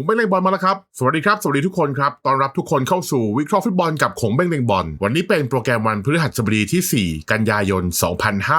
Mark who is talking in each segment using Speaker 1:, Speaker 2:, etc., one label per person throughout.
Speaker 1: งเบ้งเลงบอลมาแล้วครับ สวัสดีครับ สวัสดีทุกคนครับ ตอนรับทุกคนเข้าสู่วิเคราะห์ฟุตบอลกับขงเบ้งเลงบอล วันนี้เป็นโปรแกรมวันพฤหัสบดีที่ 4 กันยายน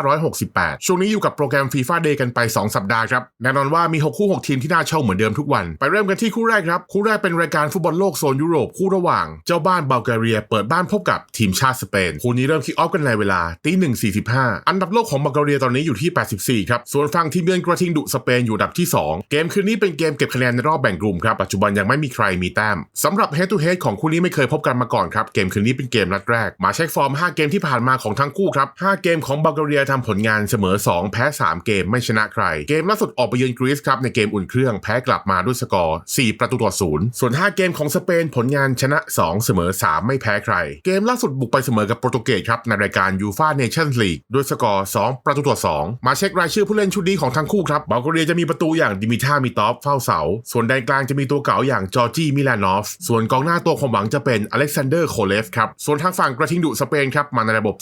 Speaker 1: 2568 ช่วงนี้อยู่กับโปรแกรมฟีฟ่าเดย์กันไป 2 สัปดาห์ครับ แน่นอนว่ามี 6 คู่ 6 ทีมที่น่าเช่าเหมือนเดิมทุกวัน ไปเริ่มกันที่คู่แรกครับ คู่แรกเป็นรายการฟุตบอลโลกโซนยุโรป คู่ระหว่าง เจ้าบ้านบัลแกเรีย เปิดบ้านพบกับทีมชาติสเปน คู่นี้เริ่มคิกออฟกันในเวลาตีหนึ่งสี่สิบห้าอันดับโลกของบัลแกเรียตอนนี้อยู่ที่ 84 ครับ ส่วนฝั่งทีมเยือนกระทิงดุสเปนอยู่อันดับที่ 2 เกมคืนนี้เป็นเกมเก็บคะแนนในรอบแบ่งกลุ่มครับ ปัจจุบันยังไม่มีใครมีแต้มสำหรับ head to head ของคู่นี้ไม่เคยพบกันมาก่อนครับ เกมคืนนี้เป็นเกมนัดแรก มาเช็คฟอร์ม 5 เกมที่ผ่านมาของทั้งคู่ครับ 5 เกมของบัลแกเรียทำผลงานเสมอ 2 แพ้ 3 เกมไม่ชนะใคร เกมล่าสุดออกไปเยือนกรีซครับในเกมอุ่นเครื่องแพ้กลับมาด้วยสกอร์ 4 ประตูต่อศูนย์ส่วน 5 เกมของสเปนผลงานชนะ 2 เสมอ 3 ไม่แพ้ใคร เกมล่าสุดบุกไปเสมอกับโปรตุเกสครับในรายการยูฟาเนชั่นลีกด้วยสกอร์ 2 ประตูต่อ 2 มาเช็ครายชื่อผู้เล่นชุดนี้ของทั้งคู่ครับบัลแกเรียจะมีประตูอย่างดิมิท่ามิตอฟเฝ้าเสา ส่วนแดนกลางจะมีตัวเก่าอย่างจอร์จีมิลานอฟ ส่วนกองหน้าตัวความหวังจะเป็นอเล็กซานเดอร์โคเลฟครับ ส่วนทางฝั่งกระทิงดุสเปนครับ มาในระบบ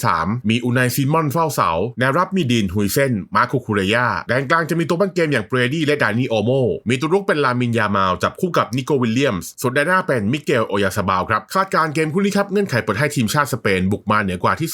Speaker 1: 4-3-3 มีอูนายซิมอนเฝ้าเสา แนวรับมีดินฮุยเซนมาคุคูเรยาแดนกลางจะมีตัวปั้นเกมอย่างเบรดี้และดานี่โอโม มีตัวรุกเป็นลามินยามาลจับคู่กับนิโกวิลเลียมส์ส่วนแดนหน้าเป็นมิเกลโอยาซาบาลครับ คาดการ์เกมคู่นี้ครับเงื่อนไขเปิดให้ทีมชาติสเปนบุกมาเหนือกว่าที่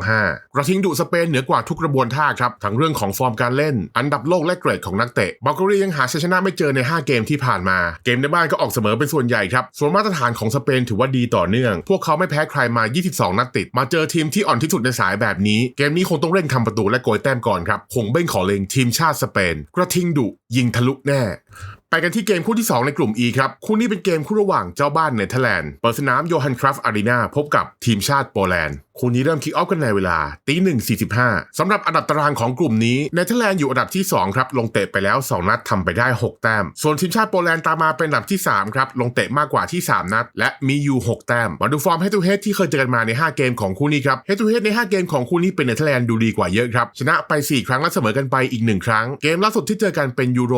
Speaker 1: 2.25 กระทิงดุสเปนเหนือกว่าทุกกระบวนท่าครับทั้งเรื่องของฟอร์มการเล่น อันดับโลกและเกรดของนักเตะบัลกเรียยังหาชัยชนะไม่เจอใน 5 เกมที่ผ่านมา เกมในบ้านก็ออกเสมอเป็นส่วนใหญ่ครับ ส่วนมาตรฐานของสเปนถือว่าดีต่อเนื่อง พวกเขาไม่แพ้ใครมา 22 นัดติด มาเจอทีมที่อ่อนที่สุดในสายแบบนี้ เกมนี้คงต้องเร่งทำประตูและโกยแต้มก่อนครับคงเบ้งขอเลงทีมชาติสเปน กระทิงดุยิงทะลุแน่ ไปกันที่เกมคู่ที่ 2 ในกลุ่ม E ครับ คู่นี้เป็นเกมคู่ระหว่างเจ้าบ้านเนเธอร์แลนด์ เปิดสนามโยฮันคราฟอารีนาพบกับทีมชาติโปแลนด์ คู่นี้เริ่มคิกออฟกันในเวลาตีหนึ่งสี่สิบห้าสำหรับอันดับตารางของกลุ่มนี้เนเธอร์แลนด์อยู่อันดับที่ 2 ครับ ลงเตะไปแล้ว 2 นัดทำไปได้ 6 แต้ม ส่วนทีมชาติโปแลนด์ตามมาเป็นอันดับที่ 3 ครับ ลงเตะมากกว่าที่ 3 นัด และมีอยู่6แต้ม มาดูฟอร์มเฮตูเฮดที่เคยเจอกันมาใน 5 เกมของคู่นี้ครับเฮตูเฮดใน 5 เกมของคู่นี้เป็นเนเธอร์แลนด์ดูดีกว่าเยอะครับชนะไป 4 ครั้งและเสมอกันไปอีก 1 ครั้ง เกมล่าสุดที่เจอกันเป็นยูโร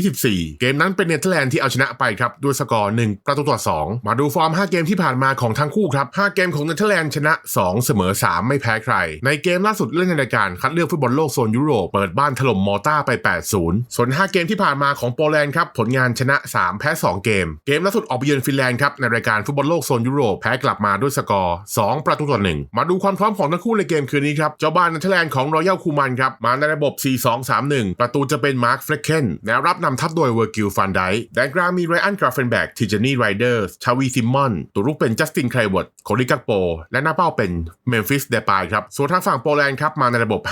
Speaker 1: 2024เกมนั้นเป็นเนเธอร์แลนด์ที่เอาชนะไปครับด้วยสกอร์ 1 ประตูต่อ 2 มาดูฟอร์ม 5 เกมที่ผ่านมาของทั้งคู่ครับ 5 เกมของเนเธอร์แลนด์ชนะ 2 เสมอ 3 ไม่แพ้ใคร ในเกมล่าสุดเล่นในรายการคัดเลือกฟุตบอลโลกโซนยุโรปเปิดบ้านถล่มมอร์ตาไป 8-0 ส่วน 5 เกมที่ผ่านมาของโปแลนด์ครับผลงานชนะ 3 แพ้ 2 เกม เกมล่าสุดออกไปเยือนฟินแลนด์ครับในรายการฟุตบอลโลกโซนยุโรปแพ้กลับมาด้วยสกอร์ 2 ประตูต่อ 1 มาดูความพร้อมของทั้งคู่ในเกมคืนนี้ครับเจ้าบ้านเนเธอร์แลนด์ของรอยัลคูมันครับมาในระบบ 4-2-3-1 ประตูจะเป็นมาร์คเฟรเคนแนวรับนำทัพโดยเวอร์กิลฟันไดแดนกลางมีไรอันกราเฟนแบกทิจานี่ไรเดอร์ชาวีซิมมอนตัวรุกเป็นจัสตินไครวอตโคลิกักโป และหน้าเป้าเป็นเมมฟิสเดปายครับ ส่วนทางฝั่งโปแลนด์ครับ มาในระบบ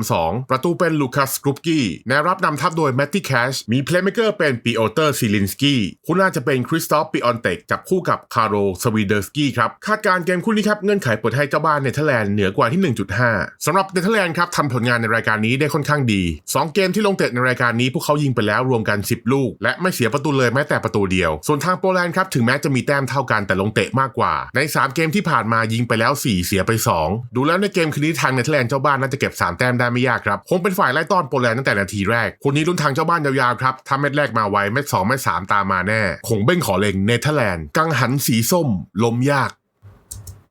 Speaker 1: 5-3-2 ประตูเป็นลูคัสกรุปกี้แนวรับนำทัพโดยแมตตี้แคชมีเพลย์เมเกอร์เป็นปีโอเตอร์ซิลินสกี้คู่หน้าจะเป็นคริสตอฟปิออนเตกจับคู่กับคาร์โรสวีเดอร์สกี้ครับคาดการ์เกมคู่นี้ครับเงื่อนไขเปิดให้เจ้าบ้านเนเธอร์แลนด์เหนือกว่าที่ 1.5สำหรับเนเธอร์แลนด์ครับทำผลงานในรายการนี้ได้ค่อนข้างดี 2 เกมที่ลงเตะในรายการนี้พวกเขายิงไปแล้วรวมกัน 10 ลูกและไม่เสียประตูเลยแม้แต่ประตูเดียว ส่วนทางโปแลนด์ครับถึงแม้จะมีแต้มเท่ากันแต่ลงเตะมากกว่า ใน 3 เกมที่ผ่านมายิงไปแล้ว 4 เสียไป 2 ดูแล้วในเกมคืนนี้ทางเนเธอร์แลนด์เจ้าบ้านน่าจะเก็บ 3 แต้มได้ไม่ยากครับคงเป็นฝ่ายไล่ต้อนโปแลนด์ตั้งแต่นาทีแรกคนนี้ลุ้นทางเจ้าบ้านยาวๆครับถ้าเม็ดแรกมาไวเม็ด2เม็ด3ตามมาแน่คงเบ้งขอเลงเนเธอร์แลนด์กังหันสีส้มลมยาก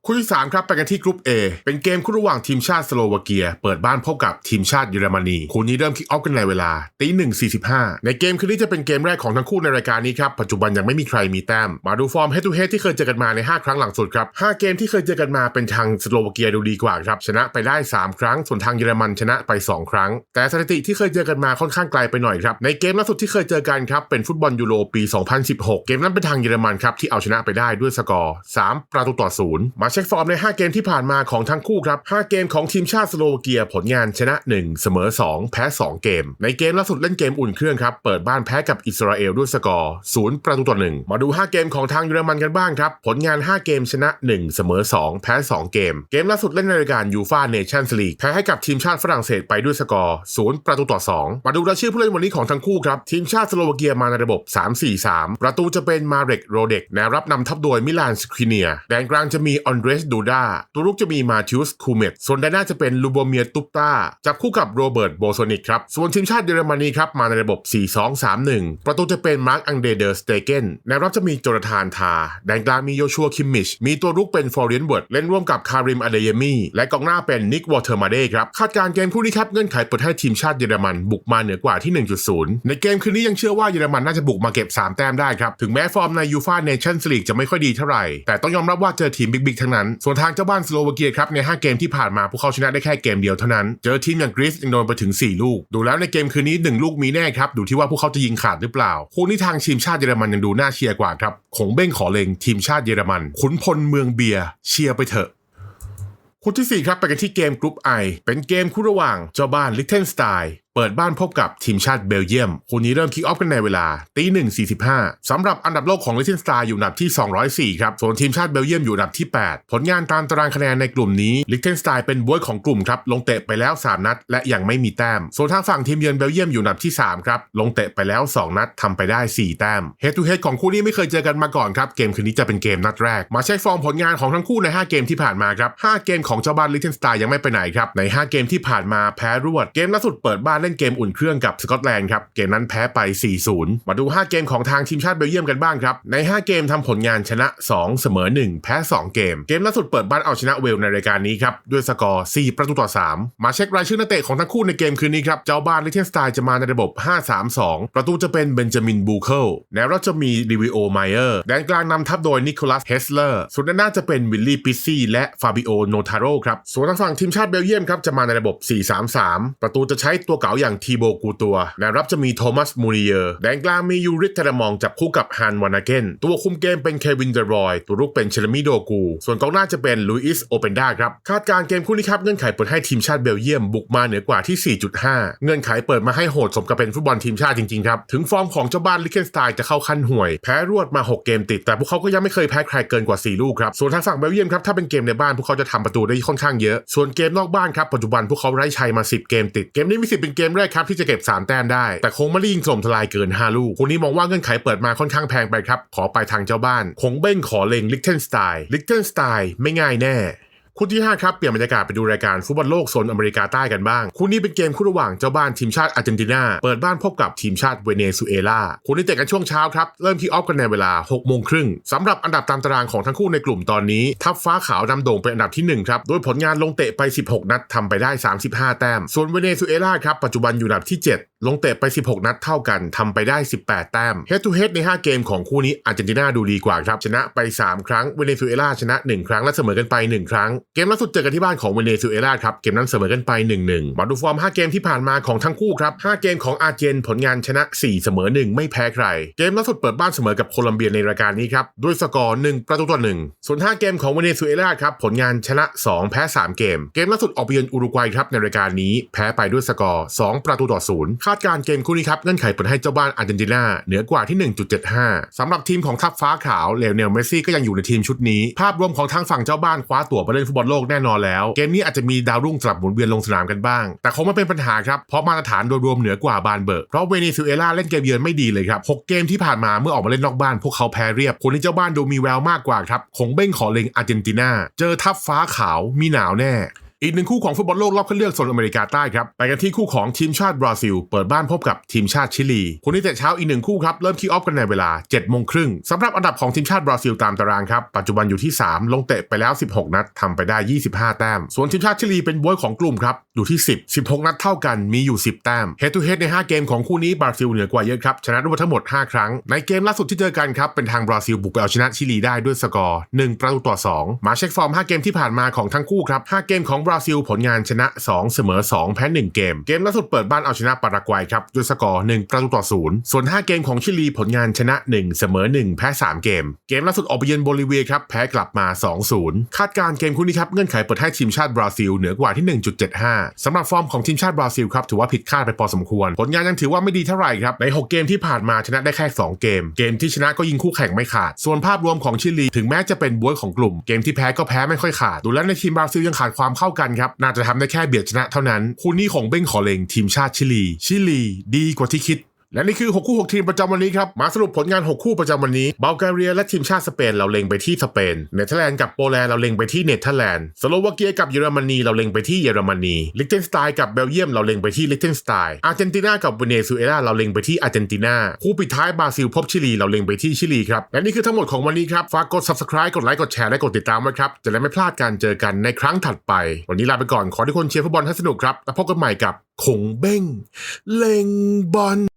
Speaker 1: คู่ที่ 3 ครับไปกันที่กรุ๊ป A เป็นเกมคู่ระหว่างทีมชาติสโลวาเกีย เปิดบ้านพบกับทีมชาติเยอรมนีคู่นี้เริ่มคิกออฟกันในเวลาตีหนึ่งสี่สิบห้าในเกมคืนนี้จะเป็นเกมแรกของทั้งคู่ในรายการนี้ครับ ปัจจุบันยังไม่มีใครมีแต้ม มาดูฟอร์ม head to head ที่เคยเจอกันมาใน 5 ครั้งหลังสุดครับ5เกมที่เคยเจอกันมาเป็นทางสโลวาเกียดูดีกว่าครับชนะไปได้ 3 ครั้ง ส่วนทางเยอรมันชนะไป 2 ครั้ง แต่สถิติที่เคยเจอกันมาค่อนข้างไกลไปหน่อยครับในเกมล่าสุดที่เคยเจอกันครับเป็นฟุตบอลยูโรปี 2016 เกมนั้นเป็นทางเยอรมันครับที่เอาชนะไปได้ด้วยสกอร์3ประตูต่อศูนย์มาเช็คฟอร์มใน 5 เกมที่ผ่านมาของทั้งคู่ครับ 5 เกมของทีมชาติสโลวาเกียผลงานชนะ 1 เสมอ 2 แพ้ 2 เกม ในเกมล่าสุดเล่นเกมอุ่นเครื่องครับ เปิดบ้านแพ้กับอิสราเอลด้วยสกอร์0ประตูต่อ1มาดู 5 เกมของทางเยอรมันกันบ้างครับ ผลงาน 5 เกมชนะ 1 เสมอ 2 แพ้ 2 เกม เกมล่าสุดเล่นในรายการยูฟาเนชั่นส์ลีกแพ้ให้กับทีมชาติฝรั่งเศสไปด้วยสกอร์0ประตูต่อ 2 มาดูรายชื่อผู้เล่นวันนี้ของทั้งคู่ครับทีมชาติสโลวาเกียมาในระบบ 3-4-3 ประตูจะเป็นมาเร็กโรเด็กแนวรับนำทัพโดยมิลานสคริเนียแดนกลางจะมีออนเดรสดูดาตัวรุกจะมีมาทิอุสคูเมตส่วนด้านหน้าจะเป็นลูโบเมียตุปตาจับคู่กับโรเบิร์ตโบโซนิกครับ ส่วนทีมชาติเยอรมนีครับ มาในระบบ 4-2-3-1 ประตูจะเป็นมาร์กอังเดเดอร์สเตเกนแนวรับจะมีโจนาธานทาแดนกลางมีโยชัวคิมมิช มีตัวรุกเป็นฟอร์เรียนเวิร์ดเล่นร่วมกับคาริมอเดเยมีและกองหน้าเป็นนิกวอเทอร์มาเดครับคาดการ์เกมคู่นี้ครับเงื่อนไขเปิดให้ทีมชาติเยอรมันบุกมาเหนือกว่าที่ 1.0 ในเกมคืนนี้ยังเชื่อว่าเยอรมันน่าจะบุกมาเก็บ 3 แต้มได้ครับถึงแม้ฟอร์มในยูฟาเนชั่นส์ลีกจะไม่ค่อยดีเท่าไหร่แต่ต้องยอมรับว่าเจอทีมบิ๊กๆทั้งนั้น ส่วนทางเจ้าบ้านสโลวาเกียครับใน 5 เกมที่ผ่านมาพวกเขาชนะได้แค่เกมเดียวเท่านั้น เจอทีมอย่างกรีซยังโดนไปถึง 4 ลูก ดูแล้วในเกมคืนนี้ 1 ลูกมีแน่ครับดูที่ว่าพวกเขาจะยิงขาดหรือเปล่าคู่นี้ทางทีมชาติเยอรมันยังดูน่าเชียร์กว่าครับคงเบ้งขอเลงทีมชาติเยอรมันขุนพลเมืองเบียร์เชียร์ไปเถอะคู่ที่4ครับไปกันที่เกมกรุ๊ป I เป็นเกมคู่ระหว่างเจ้าบ้านลิเทนสไตน์ เปิดบ้านพบกับทีมชาติเบลเยียมคู่นี้เริ่มคิกออฟกันในเวลาตีหนึ่งสี่สิบห้าสำหรับอันดับโลกของลิเทนสไตน์อยู่อันดับที่ 204 ครับ ส่วนทีมชาติเบลเยียมอยู่อันดับที่ 8 ผลงานตามตารางคะแนนในกลุ่มนี้ลิเทนสไตน์เป็นบวยของกลุ่มครับ ลงเตะไปแล้ว 3 นัด และยังไม่มีแต้ม ส่วนทางฝั่งทีมเยือนเบลเยียมอยู่อันดับที่ 3 ครับ ลงเตะไปแล้ว 2 นัดทำไปได้ 4 แต้มเฮดทูเฮดของคู่นี้ไม่เคยเจอกันมาก่อนครับเกมคืนนี้จะเป็นเกมนัดแรก มาเช็คฟอร์มผลงานของทั้งคู่ใน 5 เกมที่ผ่านมาครับ5เกมของเจ้าบ้านลิเทนสไตน์ยังไม่ไปไหนครับใน 5 เกมที่ผ่านมาแพ้รวดเกมล่าสุดเปิดบ้านเล่นเกมอุ่นเครื่องกับสกอตแลนด์ครับ เกมนั้นแพ้ไป 4-0 มาดู 5 เกมของทางทีมชาติเบลเยียมกันบ้างครับ ใน 5 เกมทำผลงานชนะ 2 เสมอ 1 แพ้ 2 เกม เกมล่าสุดเปิดบ้านเอาชนะเวลในรายการนี้ครับ ด้วยสกอร์ 4 ประตูต่อ 3 มาเช็ครายชื่อนักเตะของทั้งคู่ในเกมคืนนี้ครับ เจ้าบ้านลิเทนสไตน์จะมาในระบบ 5-3-2 ประตูจะเป็นเบนจามินบูเคิลแนวรับจะมีริวิโอไมเออร์แดนกลางนำทัพโดยนิโคลัสเฮสเลอร์ส่วนด้านหน้าจะเป็นวิลลี่ปิซซี่และฟาบิโอโนทาโรครับส่วนทางฝั่งทีมชาติเบลเยียมครับจะมาในระบบ 4-3-3 ประตูจะใช้ตัวเก๋าอย่างทีโบกูตัวแนวรับจะมีโทมัสมูริเยอร์แดนกลางมียูริกเทรมองจับคู่กับฮันวานาเกนตัวคุมเกมเป็นเควินเดรอย ตัวรุกเป็นเชลมิโดกู ส่วนกองหน้าจะเป็นลุยส์โอเปนดาครับ คาดการ์เกมคู่นี้ครับเงื่อนไขเปิดให้ทีมชาติเบลเยียมบุกมาเหนือกว่าที่ 4.5 เงื่อนไขเปิดมาให้โหดสมกับเป็นฟุตบอลทีมชาติจริงๆครับ ถึงฟอร์มของเจ้าบ้านลิเคนสไตน์จะเข้าขั้นห่วย แพ้รวดมา 6 เกมติด แต่พวกเขาก็ยังไม่เคยแพ้ใครเกินกว่า 4 ลูกครับ ส่วนทางฝั่งเบลเยียมครับถ้าเป็นเกมในบ้านพวกเขาจะทำประตูได้ค่อนข้างเยอะ ส่วนเกมนอกบ้านครับปัจจุบันพวกเขาไร้ชัยมา 10 เกมติด เกมนี้มีสิทธิ์เป็นเกมแรกครับที่จะเก็บ 3 แต้มได้ แต่คงไม่ได้ยิงถล่มทลายเกิน 5 ลูกคนนี้มองว่าเงื่อนไขเปิดมาค่อนข้างแพงไปครับ ขอไปทางเจ้าบ้าน คงเบ้งขอเลงลิกเทนสไตน์ลิกเทนสไตน์ไม่ง่ายแน่ คู่ที่ 5 ครับเปลี่ยนบรรยากาศไปดูรายการฟุตบอลโลกโซนอเมริกาใต้กันบ้าง คู่นี้เป็นเกมคู่ระหว่างเจ้าบ้านทีมชาติอาร์เจนตินา เปิดบ้านพบกับทีมชาติเวเนซุเอลาคู่นี้เตะกันช่วงเช้าครับ เริ่มที่ออฟกันในเวลา6โมงครึ่งสำหรับอันดับตามตารางของทั้งคู่ในกลุ่มตอนนี้ ทัพฟ้าขาวนำโด่งเป็นอันดับที่1ครับโดยผลงานลงเตะไป 16 นัดทำไปได้ 35 แต้ม ส่วนเวเนซุเอลาครับปัจจุบันอยู่อันดับที่ 7 ลงเตะไป 16 นัดเท่ากันทำไปได้ 18 แต้ม Head to Head ใน 5 เกมของคู่นี้อาร์เจนตินาดูดีกว่าครับชนะไป 3 ครั้งเวเนซุเอลาชนะ 1 ครั้งและเสมอกันไป 1 ครั้งเกมล่าสุดเจอกันที่บ้านของเวเนซุเอลาครับ เกมนั้นเสมอกันไป 1-1 มาดูฟอร์ม 5 เกมที่ผ่านมาของทั้งคู่ครับ 5 เกมของอาร์เจนผลงานชนะ 4 เสมอ 1 ไม่แพ้ใคร เกมล่าสุดเปิดบ้านเสมอกับโคลัมเบียในรายการนี้ครับ ด้วยสกอร์ 1 ประตูต่อ1ส่วน5เกมของเวเนซุเอลาครับผลงานชนะ 2 แพ้ 3 เกม เกมล่าสุดออกไปเยือนอุรุกวัยครับในรายการนี้แพ้ไปด้วยสกอร์ 2 ประตูต่อ0คาดการ์เกมคู่นี้ครับเงื่อนไขเปิดให้เจ้าบ้านอาร์เจนตินาเหนือกว่าที่ 1.75สำหรับทีมของทัพฟ้าขาวเลโอเนลเมซี่ก็ยังอยู่ในทีมชุดนี้ ภาพรวมของทางฝั่งเจ้าบ้านคว้าตั๋วไปเล่นฟุตบอลโลกแน่นอนแล้ว เกมนี้อาจจะมีดาวรุ่งสลับหมุนเวียนลงสนามกันบ้าง แต่คงไม่เป็นปัญหาครับ เพราะมาตรฐานโดยรวมเหนือกว่าบานเบิร์กเพราะเวเนซุเอลาเล่นเกมเยือนไม่ดีเลยครับ6เกมที่ผ่านมาเมื่อออกมาเล่นนอกบ้านพวกเขาแพ้เรียบ คนที่เจ้าบ้านดูมีแววมากกว่าครับคงเบ้งขอเล็งอาร์เจนตินาเจอทัพฟ้าขาวมีหนาวแน่ อีกหนึ่งคู่ของฟุตบอลโลกรอบคัดเลือกโซนอเมริกาใต้ครับไปกันที่คู่ของทีมชาติบราซิล เปิดบ้านพบกับทีมชาติชิลีคู่นี้แต่เช้าอีกหนึ่งคู่ครับเริ่มคิกออฟกันในเวลา7โมงครึ่งสำหรับอันดับของทีมชาติบราซิลตามตารางครับปัจจุบันอยู่ที่ 3 ลงเตะไปแล้ว 16 นัดทำไปได้ 25 แต้ม ส่วนทีมชาติชิลีเป็นบวยของกลุ่มครับอยู่ที่ 10 16 นัดเท่ากันมีอยู่ 10 แต้ม Head to Head ใน 5 เกมของคู่นี้บราซิลเหนือกว่าเยอะครับชนะรวมทั้งหมด 5 ครั้ง ในเกมล่าสุดที่เจอกันครับเป็นทางบราซิลบุกไปเอาชนะชิลีได้ด้วยสกอร์1ประตูต่อ2มาเช็คฟอร์ม 5 เกมที่ผ่านมาของทั้งคู่ครับ5เกมของบราซิลผลงานชนะ 2 เสมอ 2 แพ้ 1 เกม เกมล่าสุดเปิดบ้านเอาชนะปารากวัยครับด้วยสกอร์ 1 ประตูต่อ 0 ส่วน 5 เกมของชิลีผลงานชนะ 1 เสมอ 1 แพ้ 3 เกม เกมล่าสุดออกไปเยือนโบลิเวียครับแพ้กลับมา 2-0 คาดการ์เกมคู่นี้ครับเงื่อนไขเปิดให้ทีมชาติบราซิลเหนือกว่าที่ 1.75สำหรับฟอร์มของทีมชาติบราซิลครับถือว่าผิดคาดไปพอสมควร ผลงานยังถือว่าไม่ดีเท่าไหร่ครับใน 6 เกมที่ผ่านมาชนะได้แค่2เกม เกมที่ชนะก็ยิงคู่แข่งไม่ขาด ส่วนภาพรวมของชิลีถึงแม้จะเป็นบวยของกลุ่ม เกมที่แพ้ก็แพ้ไม่ค่อยขาดดูแล้วในทีมบราซิลยังขาดความเข้ากันครับ น่าจะทำได้แค่เบียดชนะเท่านั้นคู่นี้ของเบ้งขอเลงทีมชาติชิลี ชิลี ดีกว่าที่คิด และนี่คือ 6 คู่ 6 ทีมประจำวันนี้ครับ มาสรุปผลงาน 6 คู่ประจำวันนี้บัลแกเรียและทีมชาติสเปนเราเล็งไปที่สเปน เนเธอร์แลนด์กับโปแลนด์เราเล็งไปที่เนเธอร์แลนด์ สโลวาเกียกับเยอรมนีเราเล็งไปที่เยอรมนีลิกเทนสไตน์กับเบลเยียมเราเล็งไปที่ลิกเทนสไตน์อาร์เจนตินากับเวเนซุเอลาเราเล็งไปที่อาร์เจนตินาคู่ปิดท้ายบราซิลพบชิลีเราเล็งไปที่ชิลีครับและนี่คือทั้งหมดของวันนี้ครับฝากกด subscribe กดไลค์กดแชร์และกดติดตามไว้ครับจะได้ไม่พลาดการเจอกันในครั้งถัดไป วันนี้ลาไปก่อนขอทุกคนเชียร์ฟุตบอลให้สนุกครับแล้วพบกันใหม่กับขงเบ้งเล็งบอล